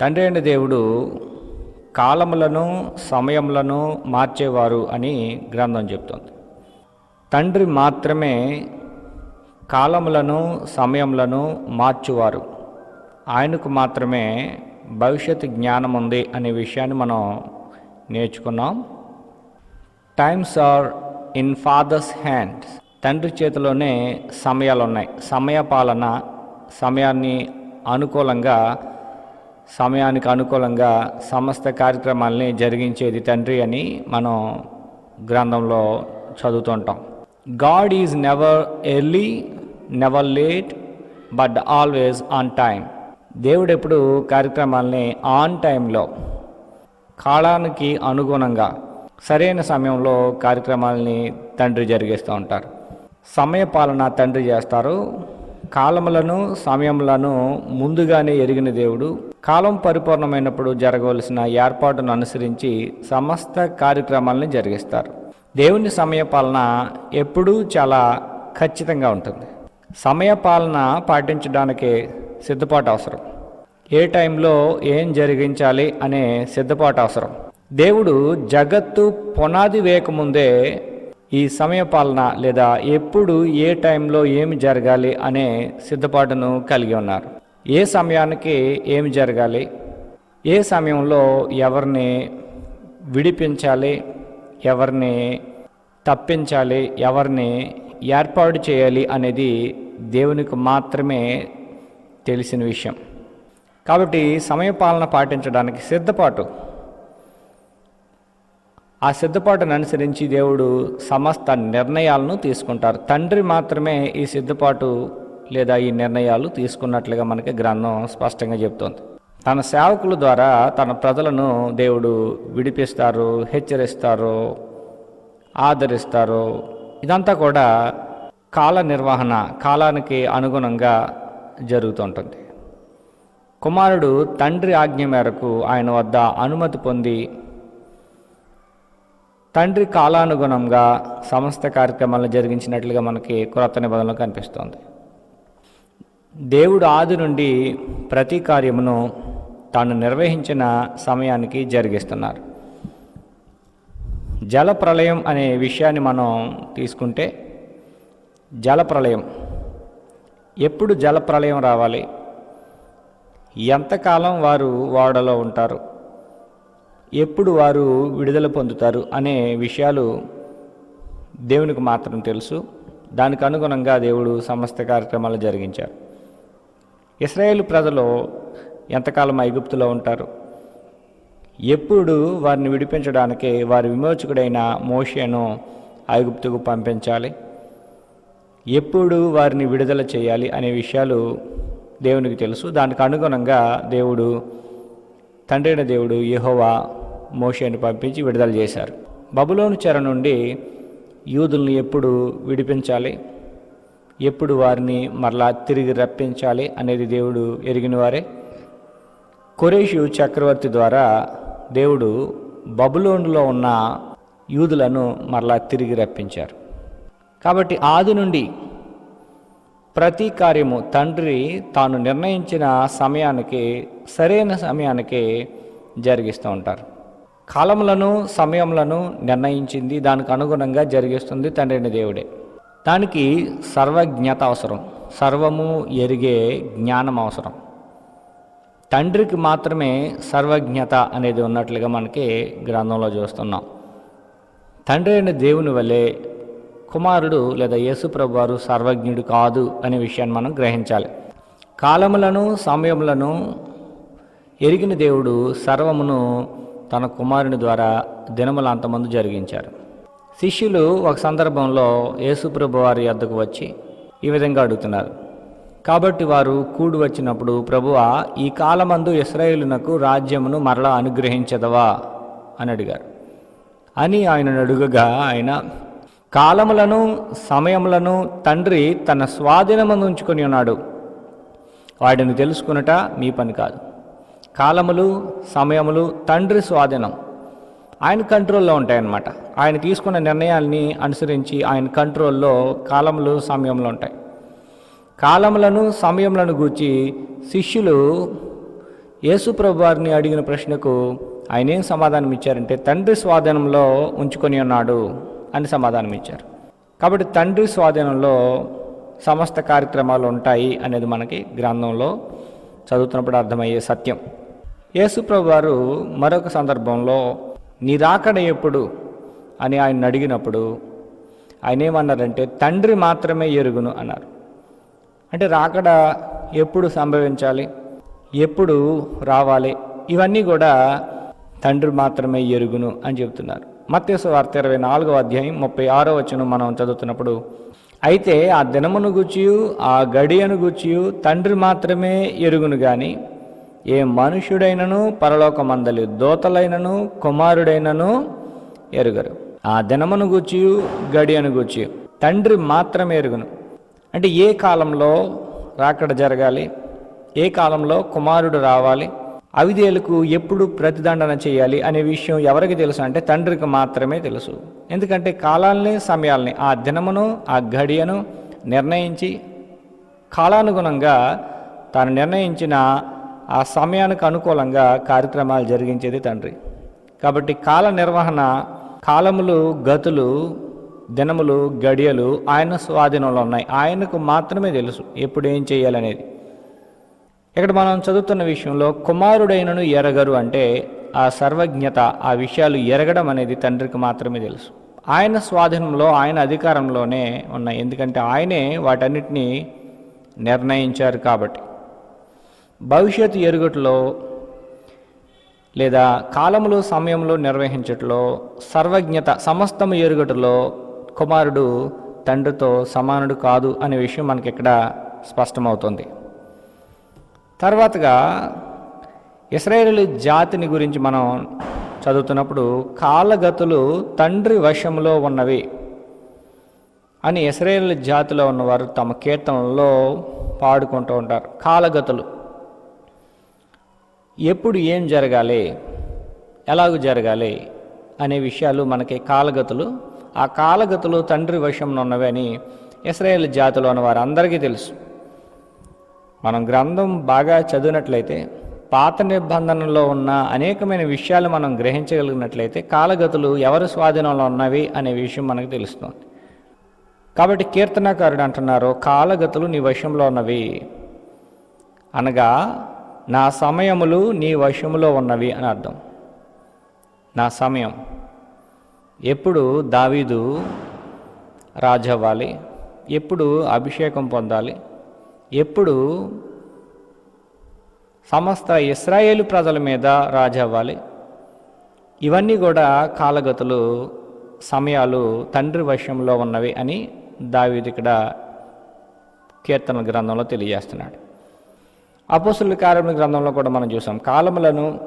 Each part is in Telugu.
తండ్రి అయిన దేవుడు కాలములను సమయములను మార్చేవారు అని గ్రంథం చెప్తుంది. తండ్రి మాత్రమే కాలములను సమయములను మార్చువారు. ఆయనకు మాత్రమే భవిష్యత్ జ్ఞానం ఉంది అనే విషయాన్ని మనం నేర్చుకున్నాం. Times are in father's hands. తండ్రి చేతిలోనే సమయాలు ఉన్నాయి సమయ పాలన సమయాన్ని అనుకూలంగా సమయానికి అనుకూలంగా సమస్త కార్యక్రమాల్ని జరిగించేది తండ్రి అని మనం గ్రంథంలో చదువుతుంటాం. God is never early never late but always on time దేవుడు ఎప్పుడు కార్యక్రమాల్ని ఆన్ టైంలో కాలానికి అనుగుణంగా సరైన సమయంలో కార్యక్రమాలని తండ్రి జరిగిస్తూ ఉంటారు. సమయ పాలన తండ్రి చేస్తారు. కాలములను సమయములను ముందుగానే ఎరిగిన దేవుడు కాలం పరిపూర్ణమైనప్పుడు జరగవలసిన ఏర్పాటును అనుసరించి సమస్త కార్యక్రమాలను జరిగిస్తారు. దేవుని సమయ పాలన ఎప్పుడూ చాలా ఖచ్చితంగా ఉంటుంది. సమయ పాలన పాటించడానికి సిద్ధపాటు అవసరం. ఏ టైంలో ఏం జరిగించాలి అనే సిద్ధపాటు అవసరం. దేవుడు జగత్తు పునాది వేయకముందే ఈ సమయ పాలన లేదా ఎప్పుడు ఏ టైంలో ఏమి జరగాలి అనే సిద్ధపాటును కలిగి ఉన్నారు. ఏ సమయానికి ఏమి జరగాలి? ఏ సమయంలో ఎవరిని విడిపించాలి? ఎవరిని తప్పించాలి? ఎవరిని ఏర్పాటు చేయాలి అనేది దేవునికి మాత్రమే తెలిసిన విషయం. కాబట్టి సమయపాలన పాటించడానికి సిద్ధపాటు. ఆ సిద్ధపాటును అనుసరించి దేవుడు సమస్త నిర్ణయాలను తీసుకుంటారు. తండ్రి మాత్రమే ఈ సిద్ధపాటు లేదా ఈ నిర్ణయాలు తీసుకున్నట్లుగా మనకి గ్రంథం స్పష్టంగా చెప్తోంది. తన సేవకుల ద్వారా తన ప్రజలను దేవుడు విడిపిస్తారు హెచ్చరిస్తారు ఆదరిస్తారు. ఇదంతా కూడా కాల నిర్వహణ కాలానికి అనుగుణంగా జరుగుతుంటుంది. కుమారుడు తండ్రి ఆజ్ఞ మేరకు ఆయన వద్ద అనుమతి పొంది తండ్రి కాలానుగుణంగా సమస్త కార్యక్రమాలను జరిగించినట్లుగా మనకి క్రొత్త నిబంధనలు కనిపిస్తోంది. దేవుడు ఆది నుండి ప్రతి కార్యమును తాను నిర్వహించిన సమయానికి జరిగిస్తున్నారు. జల ప్రళయం అనే విషయాన్ని మనం తీసుకుంటే జల ప్రళయం ఎప్పుడు జల ప్రళయం రావాలి? ఎంతకాలం వారు ఓడలో ఉంటారు? ఎప్పుడు వారు విడుదల పొందుతారు? అనే విషయాలు దేవునికి మాత్రం తెలుసు. దానికి అనుగుణంగా దేవుడు సమస్త కార్యక్రమాలు జరిగించారు. ఇస్రాయేల్ ప్రజలు ఎంతకాలం ఐగుప్తులో ఉంటారు? ఎప్పుడు వారిని విడిపించడానికి వారి విమోచకుడైన మోషేను ఐగుప్తుకు పంపించాలి? ఎప్పుడు వారిని విడుదల చేయాలి అనే విషయాలు దేవునికి తెలుసు. దానికి అనుగుణంగా దేవుడు తండ్రి దేవుడు యహోవా మోషేను పంపించి విడుదల చేశారు. బబులోను చెర నుండి యూదుల్ని ఎప్పుడు విడిపించాలి? ఎప్పుడు వారిని మరలా తిరిగి రప్పించాలి అనేది దేవుడు ఎరిగినవారే కొరేషు చక్రవర్తి ద్వారా దేవుడు బబులోనులో ఉన్న యూదులను మరలా తిరిగి రప్పించారు. కాబట్టి ఆది నుండి ప్రతి కార్యము తండ్రి తాను నిర్ణయించిన సమయానికి సరైన సమయానికి జరిగిస్తూ ఉంటారు. కాలములను సమయములను నిర్ణయించింది దానికి అనుగుణంగా జరిగిస్తుంది తండ్రిని దేవుడే. దానికి సర్వజ్ఞత అవసరం. సర్వము ఎరిగే జ్ఞానం అవసరం. తండ్రికి మాత్రమే సర్వజ్ఞత అనేది ఉన్నట్లుగా మనకి గ్రంథంలో చూస్తున్నాం. తండ్రి అయిన దేవుని వల్లే కుమారుడు లేదా యేసుప్రభు వారు సర్వజ్ఞుడు కాదు అనే విషయాన్ని మనం గ్రహించాలి. కాలములను సమయములను ఎరిగిన దేవుడు సర్వమును తన కుమారుని ద్వారా దినములంతమందు జరిగించారు. శిష్యులు ఒక సందర్భంలో యేసుప్రభు వారి వద్దకు వచ్చి ఈ విధంగా అడుగుతున్నారు. కాబట్టి వారు కూడి వచ్చినప్పుడు ప్రభువా ఈ కాలమందు ఇస్రాయేలునకు రాజ్యమును మరలా అనుగ్రహించదవా? అని అడిగారు. అని ఆయనను అడుగగా ఆయన కాలములను సమయములను తండ్రి తన స్వాధీనమందు ఉంచుకొని ఉన్నాడు. వాటిని తెలుసుకునట మీ పని కాదు. కాలములు సమయములు తండ్రి స్వాధీనం. ఆయన కంట్రోల్లో ఉంటాయన్నమాట. ఆయన తీసుకున్న నిర్ణయాల్ని అనుసరించి ఆయన కంట్రోల్లో కాలములు సమయంలో ఉంటాయి. కాలములను సమయములను గూర్చి శిష్యులు యేసుప్రభు వారిని అడిగిన ప్రశ్నకు ఆయన ఏం సమాధానం ఇచ్చారంటే తండ్రి స్వాధీనంలో ఉంచుకొని ఉన్నాడు అని సమాధానం ఇచ్చారు. కాబట్టి తండ్రి స్వాధీనంలో సమస్త కార్యక్రమాలు ఉంటాయి అనేది మనకి గ్రంథంలో చదువుతున్నప్పుడు అర్థమయ్యే సత్యం. యేసుప్రభు వారు మరొక సందర్భంలో నీ రాకడ ఎప్పుడు అని ఆయన అడిగినప్పుడు ఆయన ఏమన్నారంటే తండ్రి మాత్రమే ఎరుగును అన్నారు. అంటే రాకడ ఎప్పుడు సంభవించాలి? ఎప్పుడు రావాలి? ఇవన్నీ కూడా తండ్రి మాత్రమే ఎరుగును అని చెబుతున్నారు. మత్స్య వార్త ఇరవై నాలుగో అధ్యాయం ముప్పై ఆరో వచనం మనం చదువుతున్నప్పుడు అయితే ఆ దినమును గుచ్చియు ఆ గడియను గుచ్చియు తండ్రి మాత్రమే ఎరుగును కానీ ఏ మనుష్యుడైనను పరలోకమందలి దోతలైనను కుమారుడైనను ఎరుగరు. ఆ దినమును గూర్చి గడియను గూర్చి తండ్రి మాత్రమే ఎరుగును. అంటే ఏ కాలంలో రాకడ జరగాలి ఏ కాలంలో కుమారుడు రావాలి అవిధేయులకు ఎప్పుడు ప్రతిదండన చేయాలి అనే విషయం ఎవరికి తెలుసు? అంటే తండ్రికి మాత్రమే తెలుసు. ఎందుకంటే కాలాల్ని సమయాల్ని ఆ దినమును ఆ గడియను నిర్ణయించి కాలానుగుణంగా తాను నిర్ణయించిన ఆ సమయానికి అనుకూలంగా కార్యక్రమాలు జరిగించేది తండ్రి. కాబట్టి కాల నిర్వహణ కాలములు గతులు దినములు గడియలు ఆయన స్వాధీనంలో ఉన్నాయి. ఆయనకు మాత్రమే తెలుసు ఎప్పుడు ఏం చేయాలనేది. ఇక్కడ మనం చదువుతున్న విషయంలో కుమారుడైనను ఎరగరు అంటే ఆ సర్వజ్ఞత ఆ విషయాలు ఎరగడం అనేది తండ్రికి మాత్రమే తెలుసు. ఆయన స్వాధీనంలో ఆయన అధికారంలోనే ఉన్నాయి. ఎందుకంటే ఆయనే వాటన్నిటినీ నిర్ణయించారు కాబట్టి. భవిష్యత్తు ఎరుగుటలో లేదా కాలములు సమయంలో నిర్వహించట్లో సర్వజ్ఞత సమస్తము ఎరుగుటలో కుమారుడు తండ్రితో సమానుడు కాదు అనే విషయం మనకి ఇక్కడ స్పష్టమవుతుంది. తర్వాతగా ఇస్రాయేలు జాతిని గురించి మనం చదువుతున్నప్పుడు కాలగతులు తండ్రి వశంలో ఉన్నవి అని ఇస్రాయేల్ జాతిలో ఉన్నవారు తమ కీర్తనలో పాడుకుంటూ ఉంటారు. కాలగతులు ఎప్పుడు ఏం జరగాలి? ఎలాగ జరగాలి? అనే విషయాలు మనకి కాలగతులు. ఆ కాలగతులు తండ్రి వశంలో ఉన్నవి అని ఇస్రాయేల్ జాతిలో ఉన్న వారు అందరికీ తెలుసు. మనం గ్రంథం బాగా చదివినట్లయితే పాత నిబంధనలో ఉన్న అనేకమైన విషయాలు మనం గ్రహించగలిగినట్లయితే కాలగతులు ఎవరి స్వాధీనంలో ఉన్నవి అనే విషయం మనకు తెలుస్తుంది. కాబట్టి కీర్తనాకారుడు అంటున్నారు కాలగతులు నీ వశంలో ఉన్నవి. అనగా నా సమయములు నీ వశములో ఉన్నవి అని అర్థం. నా సమయం. ఎప్పుడు దావీదు రాజవ్వాలి ఎప్పుడు అభిషేకం పొందాలి ఎప్పుడు సమస్త ఇస్రాయేలు ప్రజల మీద రాజవ్వాలి ఇవన్నీ కూడా కాలగతులు సమయాలు తండ్రి వశంలో ఉన్నవి అని దావీదు ఇక్కడ కీర్తన గ్రంథంలో తెలియజేస్తున్నాడు. అపోసుల కార్యముల గ్రంథంలో కూడా మనం చూసాం. కాలములను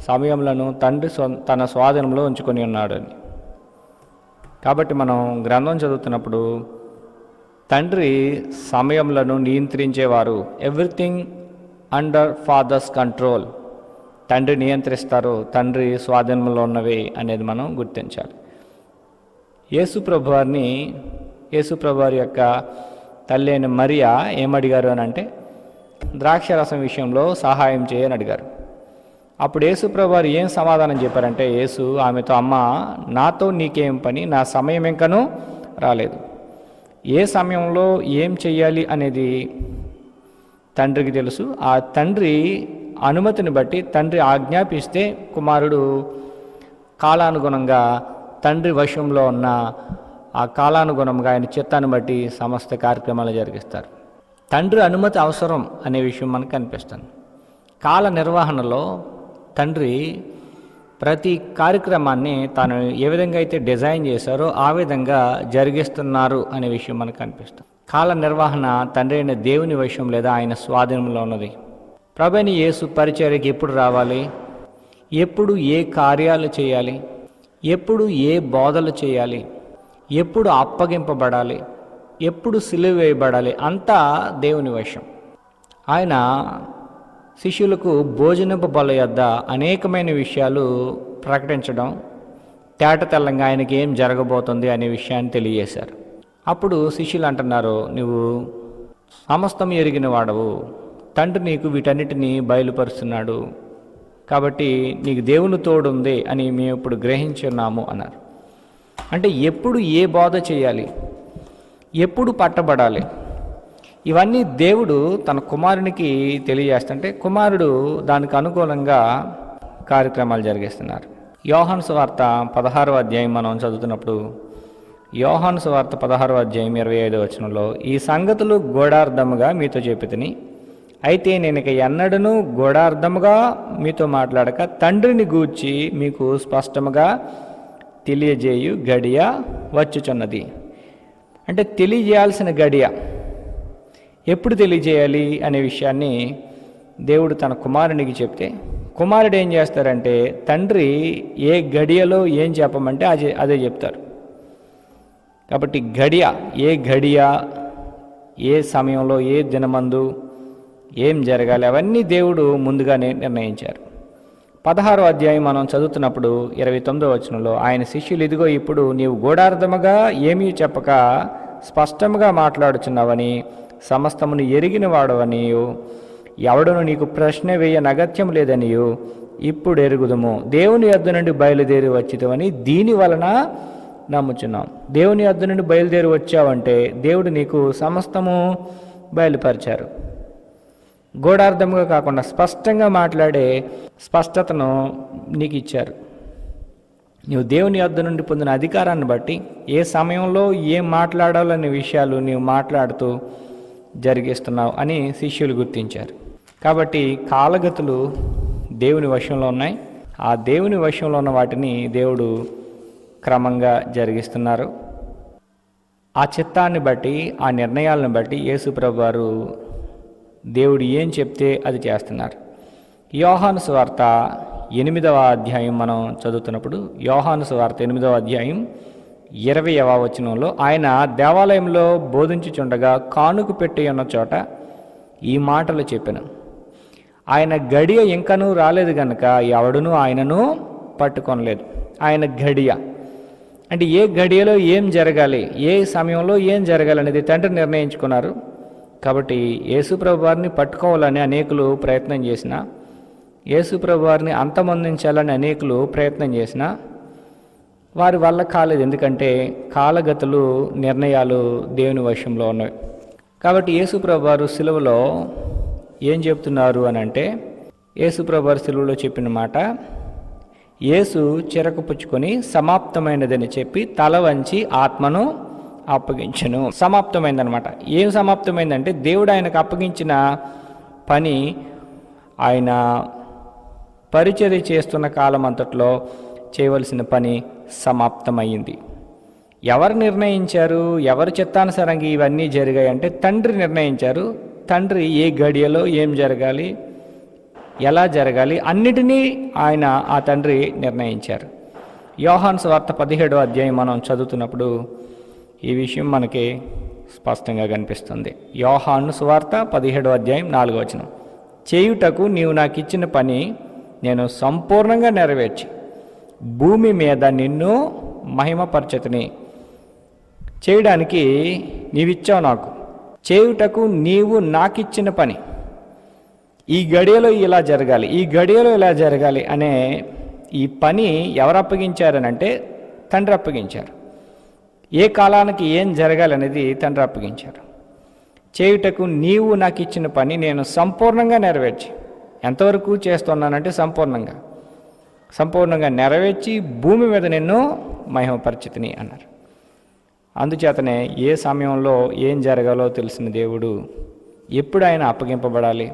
సమయములను తండ్రి తన స్వాధీనంలో ఉంచుకొని ఉన్నాడు అని. కాబట్టి మనం గ్రంథం చదువుతున్నప్పుడు తండ్రి సమయములను నియంత్రించేవారు. Everything under father's control. తండ్రి నియంత్రిస్తారు తండ్రి స్వాధీనంలో ఉన్నవి అనేది మనం గుర్తించాలి. యేసు ప్రభువారిని యేసు ప్రభువారి యొక్క తల్లి అయిన మరియా ఏమడిగారు అని అంటే ద్రాక్షరసం విషయంలో సహాయం చేయని అడిగారు. అప్పుడు యేసు ప్రభువారు ఏం సమాధానం చెప్పారంటే యేసు ఆమెతో అమ్మ నాతో నీకేం పని? నా సమయం ఇంకనూ రాలేదు. ఏ సమయంలో ఏం చెయ్యాలి అనేది తండ్రికి తెలుసు. ఆ తండ్రి అనుమతిని బట్టి తండ్రి ఆజ్ఞాపిస్తే కుమారుడు కాలానుగుణంగా తండ్రి వశంలో ఉన్న ఆ కాలానుగుణంగా ఆయన చిత్తాన్ని బట్టి సమస్త కార్యక్రమాలు జరిగిస్తారు. తండ్రి అనుమతి అవసరం అనే విషయం మనకు కనిపిస్తుంది. కాల నిర్వహణలో తండ్రి ప్రతి కార్యక్రమాన్ని తాను ఏ విధంగా అయితే డిజైన్ చేశారో ఆ విధంగా జరిగిస్తున్నారు అనే విషయం మనకు కనిపిస్తుంది. కాల నిర్వహణ తండ్రి అయిన దేవుని విషయం లేదా ఆయన స్వాధీనంలో ఉన్నది. ప్రభుని యేసు పరిచర్యకి ఎప్పుడు రావాలి? ఎప్పుడు ఏ కార్యాలు చేయాలి? ఎప్పుడు ఏ బోధలు చేయాలి? ఎప్పుడు అప్పగింపబడాలి? ఎప్పుడు సిలువ వేయబడాలి అంతా దేవుని వశం ఆయన శిష్యులకు భోజనపు బల యొద్ద అనేకమైన విషయాలు ప్రకటించడం తేట తెల్లంగా ఆయనకి ఏం జరగబోతుంది అనే విషయాన్ని తెలియజేశారు. అప్పుడు శిష్యులు అంటున్నారు నువ్వు సమస్తం ఎరిగిన వాడవు. తండ్రి నీకు వీటన్నిటిని బయలుపరుస్తున్నాడు. కాబట్టి నీకు దేవుని తోడుంది అని మేము ఇప్పుడు గ్రహించున్నాము అన్నారు. అంటే ఎప్పుడు ఏ బోధ చేయాలి? ఎప్పుడు పట్టబడాలి? ఇవన్నీ దేవుడు తన కుమారునికి తెలియజేస్తుంటే కుమారుడు దానికి అనుకూలంగా కార్యక్రమాలు జరిగిస్తున్నారు. యోహాను సువార్త పదహారవ అధ్యాయం మనం చదువుతున్నప్పుడు యోహాను సువార్త పదహారవ అధ్యాయం ఇరవై ఐదో వచనంలో ఈ సంగతులు గోడార్థముగా మీతో చెప్పితిని. అయితే నేను ఇక ఎన్నడను గోడార్థముగా మీతో మాట్లాడక తండ్రిని గూర్చి మీకు స్పష్టముగా తెలియజేయు గడియ వచ్చుచున్నది. అంటే తెలియజేయాల్సిన గడియ. ఎప్పుడు తెలియజేయాలి అనే విషయాన్ని దేవుడు తన కుమారునికి చెప్తే కుమారుడు ఏం చేస్తారంటే తండ్రి ఏ గడియలో ఏం చెప్పమంటే అదే అదే చెప్తారు. కాబట్టి గడియ ఏ గడియ ఏ సమయంలో ఏ దినమందు ఏం జరగాలి అవన్నీ దేవుడు ముందుగానే నిర్ణయించారు. పదహారో అధ్యాయం మనం చదువుతున్నప్పుడు ఇరవై తొమ్మిదో వచనంలో ఆయన శిష్యులు ఇదిగో ఇప్పుడు నీవు గూఢార్థముగా ఏమీ చెప్పక స్పష్టముగా మాట్లాడుచున్నావని సమస్తమును ఎరిగిన వాడవనియు. ఎవడను నీకు ప్రశ్న వేయ నగత్యం లేదనియు. ఇప్పుడు ఎరుగుదుము. దేవుని యొద్ద నుండి బయలుదేరి వచ్చితమని దీని వలన నమ్ముచున్నాం. దేవుని యొద్ద నుండి బయలుదేరి వచ్చావంటే దేవుడు నీకు సమస్తము బయలుపరిచారు. గూఢార్థముగా కాకుండా స్పష్టంగా మాట్లాడే స్పష్టతను నీకు ఇచ్చారు. నువ్వు దేవుని వద్ద నుండి పొందిన అధికారాన్ని బట్టి ఏ సమయంలో ఏం మాట్లాడాలనే విషయాలు నీవు మాట్లాడుతూ జరిగిస్తున్నావు అని శిష్యులు గుర్తించారు. కాబట్టి కాలగతులు దేవుని వశంలో ఉన్నాయి. ఆ దేవుని వశంలో ఉన్న వాటిని దేవుడు క్రమంగా జరిగిస్తున్నారు. ఆ చిత్తాన్ని బట్టి ఆ నిర్ణయాలను బట్టి యేసుప్రభు వారు దేవుడు ఏం చెప్తే అది చేస్తున్నారు. యోహాను సువార్త ఎనిమిదవ అధ్యాయం మనం చదువుతున్నప్పుడు యోహాను సువార్త ఎనిమిదవ అధ్యాయం ఇరవైవ వచనంలో ఆయన దేవాలయంలో బోధించుచుండగా కానుకు పెట్టి ఉన్న చోట ఈ మాటలు చెప్పాను. ఆయన గడియ ఇంకనూ రాలేదు గనక ఎవడునూ ఆయనను పట్టుకొనలేదు. ఆయన గడియ. అంటే ఏ గడియలో ఏం జరగాలి ఏ సమయంలో ఏం జరగాలి అనేది తండ్రి నిర్ణయించుకున్నారు. కాబట్టి యేసుప్రభు వారిని పట్టుకోవాలని అనేకులు ప్రయత్నం చేసిన యేసుప్రభు వారిని అంతమొందించాలని అనేకులు ప్రయత్నం చేసిన వారి వల్ల కాలేదు. ఎందుకంటే కాలగతులు నిర్ణయాలు దేవుని వశంలో ఉన్నాయి కాబట్టి యేసుప్రభు వారు సిలువలో ఏం చెప్తున్నారు అని అంటే యేసుప్రభు వారు సిలువలో చెప్పిన మాట యేసు చిరకపుచ్చుకొని సమాప్తమైనదని చెప్పి తల వంచి ఆత్మను అప్పగించను. సమాప్తమైందనమాట. ఏం సమాప్తమైందంటే దేవుడు ఆయనకు అప్పగించిన పని ఆయన పరిచర్య చేస్తున్న కాలం అంతట్లో చేయవలసిన పని సమాప్తమైంది ఎవరు నిర్ణయించారు? ఎవరు చిత్తానుసారంగా ఇవన్నీ జరిగాయి అంటే తండ్రి నిర్ణయించారు. తండ్రి ఏ గడియలో ఏం జరగాలి? ఎలా జరగాలి? అన్నిటినీ ఆయన ఆ తండ్రి నిర్ణయించారు. యోహాన్ వార్త పదిహేడో అధ్యాయం మనం చదువుతున్నప్పుడు ఈ విషయం మనకి స్పష్టంగా కనిపిస్తుంది. యోహాను సువార్త పదిహేడో అధ్యాయం నాలుగో వచనం. చేయుటకు నీవు నాకు ఇచ్చిన పని నేను సంపూర్ణంగా నెరవేర్చి భూమి మీద నిన్ను మహిమపరచతిని. చేయడానికి నీవిచ్చావు నాకు. చేయుటకు నీవు నాకిచ్చిన పని. ఈ గడియలో ఇలా జరగాలి ఈ గడియలో ఇలా జరగాలి అనే ఈ పని ఎవరు అప్పగించారనంటే తండ్రి అప్పగించారు. ఏ కాలానికి ఏం జరగాలనేది తండ్రి అప్పగించారు. చేయుటకు నీవు నాకు ఇచ్చిన పని నేను సంపూర్ణంగా నెరవేర్చి ఎంతవరకు చేస్తున్నానంటే సంపూర్ణంగా. సంపూర్ణంగా నెరవేర్చి భూమి మీద నిన్ను మహిమపరిచితిని అన్నారు. అందుచేతనే ఏ సమయంలో ఏం జరగాలో తెలిసిన దేవుడు ఎప్పుడు ఆయన అప్పగింపబడాలి?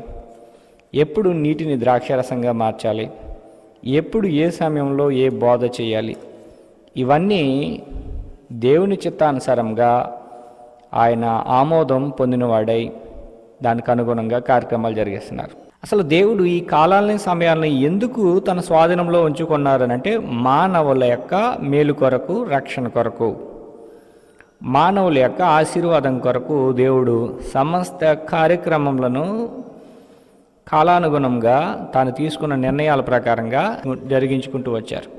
ఎప్పుడు నీటిని ద్రాక్షరసంగా మార్చాలి? ఎప్పుడు ఏ సమయంలో ఏ బోధ చేయాలి? ఇవన్నీ దేవుని చిత్తానుసారంగా ఆయన ఆమోదం పొందినవాడై దానికి అనుగుణంగా కార్యక్రమాలు జరిగిస్తున్నారు. అసలు దేవుడు ఈ కాలాలని సమయాలని ఎందుకు తన స్వాధీనంలో ఉంచుకున్నారనంటే మానవుల యొక్క మేలు కొరకు రక్షణ కొరకు మానవుల యొక్క ఆశీర్వాదం కొరకు దేవుడు సమస్త కార్యక్రమములను కాలానుగుణంగా తాను తీసుకున్న నిర్ణయాల ప్రకారంగా జరిగించుకుంటూ వచ్చారు.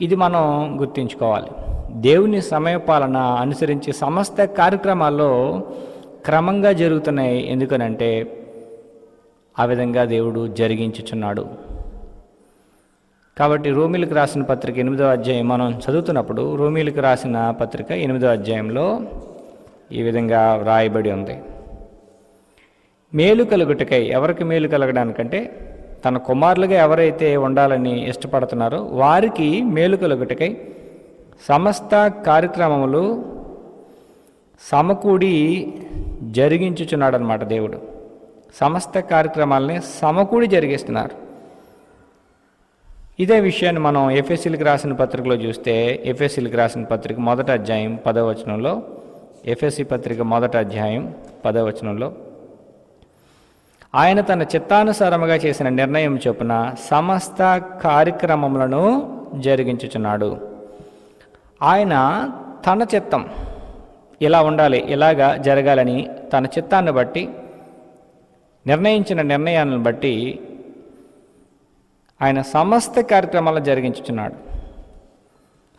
ఇది మనం గుర్తుంచుకోవాలి. దేవుని సమయపాలన అనుసరించి సమస్త కార్యక్రమాల్లో క్రమంగా జరుగుతున్నాయి. ఎందుకనంటే ఆ విధంగా దేవుడు జరిగించుచున్నాడు. కాబట్టి రోమిలకు రాసిన పత్రిక ఎనిమిదో అధ్యాయం మనం చదువుతున్నప్పుడు రోమిలకు రాసిన పత్రిక ఎనిమిదో అధ్యాయంలో ఈ విధంగా వ్రాయబడి ఉంది. మేలు కలుగుటకై ఎవరికి మేలు కలగడానికంటే తన కుమారులుగా ఎవరైతే ఉండాలని ఇష్టపడుతున్నారో వారికి మేలు కలుగుటకై సమస్త కార్యక్రమములు సమకూడి జరిగించుచున్నాడు అనమాట దేవుడు. సమస్త కార్యక్రమాలని సమకూడి జరిగిస్తున్నారు. ఇదే విషయాన్ని మనం ఎఫ్ఎస్సీలకు రాసిన పత్రికలో చూస్తే ఎఫ్ఎస్సీలకు రాసిన పత్రిక మొదటి అధ్యాయం పదవచనంలో ఎఫ్ఎస్సి పత్రిక మొదటి అధ్యాయం పదవచనంలో ఆయన తన చిత్తానుసారముగా చేసిన నిర్ణయం చొప్పున సమస్త కార్యక్రమములను జరిగించుచున్నాడు. ఆయన తన చిత్తం ఇలా ఉండాలి ఇలాగా జరగాలని తన చిత్తాన్ని బట్టి నిర్ణయించిన నిర్ణయాలను బట్టి ఆయన సమస్త కార్యక్రమాలను జరిగించుచున్నాడు.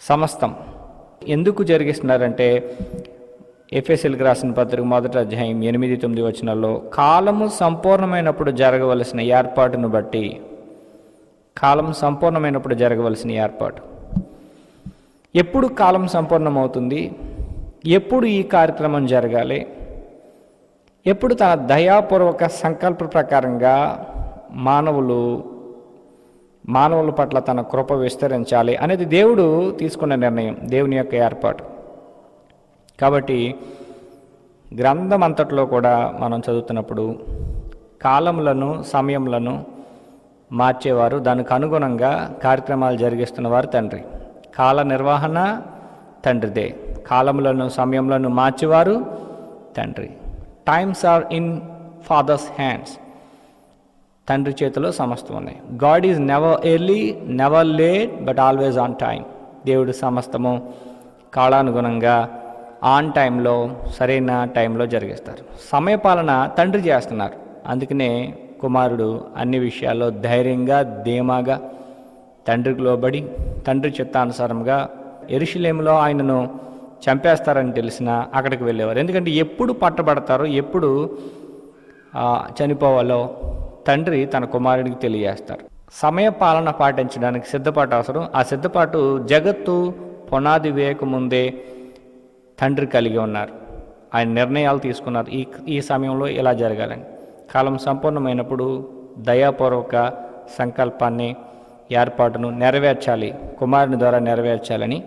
సమస్తం. ఎందుకు జరిగిస్తున్నారంటే ఎఫ్ఎస్ఎల్కి రాసిన పత్రిక మొదటి అధ్యాయం ఎనిమిది తొమ్మిది వచనాల్లో కాలము సంపూర్ణమైనప్పుడు జరగవలసిన ఏర్పాటును బట్టి కాలం సంపూర్ణమైనప్పుడు జరగవలసిన ఏర్పాటు. ఎప్పుడు కాలం సంపూర్ణమవుతుంది? ఎప్పుడు ఈ కార్యక్రమం జరగాలి? ఎప్పుడు తన దయాపూర్వక సంకల్ప ప్రకారంగా మానవులు మానవుల పట్ల తన కృప విస్తరించాలి అనేది దేవుడు తీసుకున్న నిర్ణయం దేవుని యొక్క ఏర్పాటు. కాబట్టి గ్రంథం అంతట్లో కూడా మనం చదువుతున్నప్పుడు కాలములను సమయములను మార్చేవారు. దానికి అనుగుణంగా కార్యక్రమాలు జరిగిస్తున్నవారు తండ్రి. కాల నిర్వహణ తండ్రిదే. కాలములను సమయములను మార్చేవారు తండ్రి. Times are in father's hands తండ్రి చేతిలో సమస్తం ఉన్నాయి. God is never early never late but always on time దేవుడు సమస్తము కాలానుగుణంగా ఆన్ టైంలో సరైన టైంలో జరిగిస్తారు. సమయపాలన తండ్రి చేస్తున్నారు. అందుకనే కుమారుడు అన్ని విషయాల్లో ధైర్యంగా ధీమాగా తండ్రికి లోబడి తండ్రి చిత్తానుసారంగా ఎరుషులేములో ఆయనను చంపేస్తారని తెలిసిన అక్కడికి వెళ్ళేవారు. ఎందుకంటే ఎప్పుడు పట్టబడతారో ఎప్పుడు చనిపోవాలో తండ్రి తన కుమారుడికి తెలియజేస్తారు. సమయ పాలన పాటించడానికి సిద్ధపాటు అవసరం. ఆ సిద్ధపాటు జగత్తు పునాది వేయకముందే తండ్రి కలిగి ఉన్నారు. ఆయన నిర్ణయాలు తీసుకున్నారు. ఈ ఈ సమయంలో ఇలా జరగాలని? కాలం సంపూర్ణమైనప్పుడు దయాపూర్వక సంకల్పాన్ని ఏర్పాటును నెరవేర్చాలి. కుమారుని ద్వారా నెరవేర్చాలని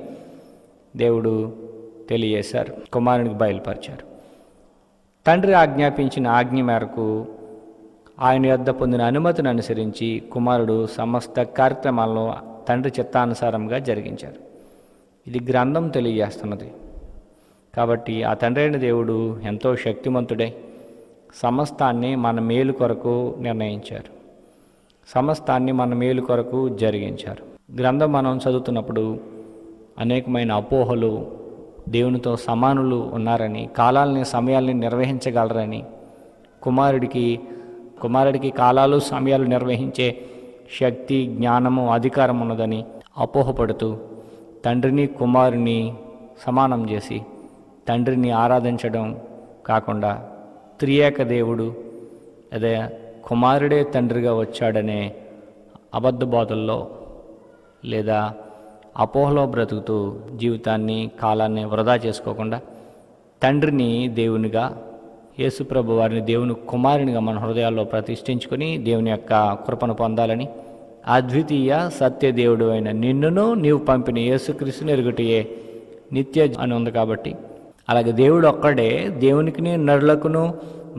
దేవుడు తెలియజేశారు. కుమారునికి బయలుపరిచారు. తండ్రి ఆజ్ఞాపించిన ఆజ్ఞ మేరకు ఆయన యొద్ద పొందిన అనుమతిని అనుసరించి కుమారుడు సమస్త కార్యక్రమాలను తండ్రి చిత్తానుసారంగా జరిగించారు. ఇది గ్రంథం తెలియజేస్తున్నది. కాబట్టి ఆ తండ్రి అయిన దేవుడు ఎంతో శక్తిమంతుడై. సమస్తాన్ని మన మేలు కొరకు నిర్ణయించారు. సమస్తాన్ని మన మేలు కొరకు జరిగించారు. గ్రంథం మనం చదువుతున్నప్పుడు అనేకమైన అపోహలు దేవునితో సమానులు ఉన్నారని కాలాలని సమయాల్ని నిర్వహించగలరని కుమారుడికి కుమారుడికి కాలాలు సమయాలు నిర్వహించే శక్తి జ్ఞానము అధికారం ఉన్నదని అపోహపడుతూ తండ్రిని కుమారుని సమానం చేసి తండ్రిని ఆరాధించడం కాకుండా త్రియేక దేవుడు అదే కుమారుడే తండ్రిగా వచ్చాడనే అబద్ధ బోధల్లో లేదా అపోహలో బ్రతుకుతూ జీవితాన్ని కాలాన్ని వృధా చేసుకోకుండా తండ్రిని దేవునిగా యేసుప్రభు వారిని దేవుని కుమారునిగా మన హృదయాల్లో ప్రతిష్ఠించుకొని దేవుని యొక్క కృపను పొందాలని అద్వితీయ సత్యదేవుడు అయిన నిన్నును నీవు పంపిన యేసుక్రీస్తుని ఎరుగుటయే నిత్య అని ఉంది కాబట్టి అలాగే దేవుడు ఒక్కడే దేవునికిని నరులకును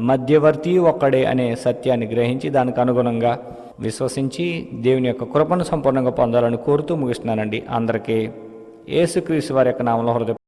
మధ్యవర్తి ఒక్కడే అనే సత్యాన్ని గ్రహించి దానికి అనుగుణంగా విశ్వసించి దేవుని యొక్క కృపను సంపూర్ణంగా పొందాలని కోరుతూ ముగిస్తున్నానండి. అందరికీ ఏసుక్రీస్తు వారి యొక్క నామంలో హృదయ